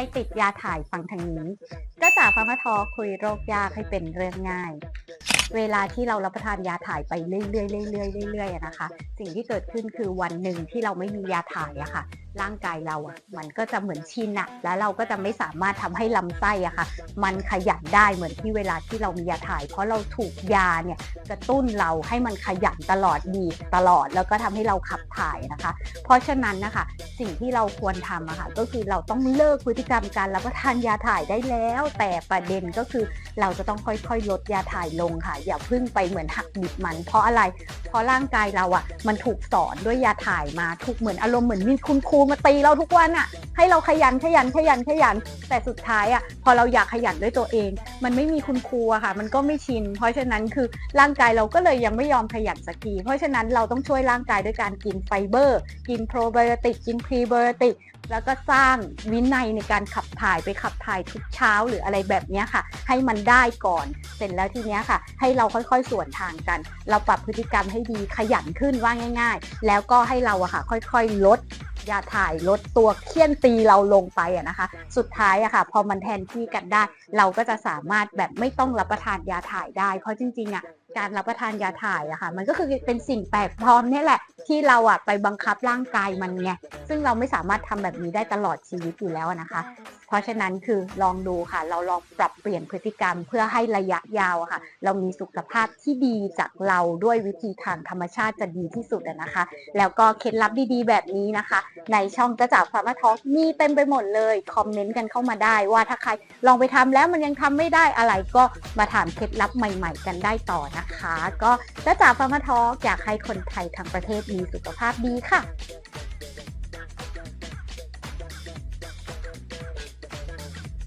รติดยาถ่ายฟังทางนี้ก็จากฟาร์มาทอคุยโรคยากให้เป็นเรื่องง่าย เวลาที่เรารับประทานยาถ่ายไปเรื่อยๆเรื่อยๆเรื่อยๆนะคะ สิ่งที่เกิดขึ้นคือวันหนึ่งที่เราไม่มียาถ่ายอะค่ะร่างกายเราอะมันก็จะเหมือนชินอะแล้วเราก็จะไม่สามารถทำให้ลำไส้อะค่ะ มันขยันได้เหมือนที่เวลาที่เรามียาถ่าย เพราะเราถูกยาเนี่ยกระตุ้นเราให้มันขยันตลอดดีตลอดแล้วก็ทำให้เราขับถ่ายนะคะ เพราะฉะนั้นนะคะ สิ่งที่เราควรทำอะค่ะก็คือเราต้องเลิกพฤติกรรมการรับประทานยาถ่ายได้แล้ว แต่ประเด็นก็คือเราจะต้องค่อยๆ ลดยาถ่ายลงค่ะ อย่าเพึ่งไปเหมือนหักดิบมัน เพราะอะไรเพราะร่างกายเราอะมันถูกสอนด้วยยาถ่ายมาถูกเหมือนอารมณ์เหมือนมีคุณครูมาตีเราทุกวันอะให้เราขยันขยันขยันขยัน แต่สุดท้ายอะพอเราอยากขยันด้วยตัวเอง มันไม่มีคุณครูอะค่ะ มันก็ไม่ชิน เพราะฉะนั้นคือร่างกายเราก็เลยยังไม่ยอมขยันสักทีเพราะฉะนั้นเราต้องช่วยร่างกายด้วยการกินไฟเบอร์ กินโปรไบโอติกกินพรีไบโอติกแล้วก็สร้างวินัยในการขับถ่ายไปขับถ่ายทุกเช้าหรืออะไรแบบนี้ค่ะ ให้มันได้ก่อน เสร็จแล้วทีเนี้ยค่ะ ให้เราค่อยๆส่วนทางกัน เราปรับพฤติกรรมให้ดีขยันขึ้นว่าง่าย ๆ แล้วก็ให้เราอะค่ะ ค่อยๆลด ยาถ่ายลดตัวเคี่ยนตีเราลงไปอะนะคะ สุดท้ายอะค่ะ พอมันแทนที่กันได้ เราก็จะสามารถแบบไม่ต้องรับประทานยาถ่ายได้ เพราะจริงๆอะการรับประทานยาถ่ายอะค่ะ มันก็คือเป็นสิ่งแปลกปลอมนี่แหละ ที่เราอะไปบังคับร่างกายมันไงซึ่งเราไม่สามารถทำแบบนี้ได้ตลอดชีวิตอยู่แล้วนะคะ เพราะฉะนั้นคือลองดูค่ะ เราลองปรับเปลี่ยนพฤติกรรมเพื่อให้ระยะยาวค่ะ เรามีสุขภาพที่ดีจากเราด้วยวิธีทางธรรมชาติจะดีที่สุดนะคะ แล้วก็เคล็ดลับดีๆ แบบนี้นะคะ ในช่องกระจาฟาร์มาทอ l k มีเต็มไปหมดเลยคอมเมนต์กันเข้ามาได้ ว่าถ้าใครลองไปทำแล้วมันยังทำไม่ได้อะไรก็มาถามเคล็ดลับใหม่ ๆ กันได้ต่อนะคะ ก็กระจาฟาร์มาทอ l k อยากให้คนไทยทั้งประเทศมีสุขภาพดีค่ะ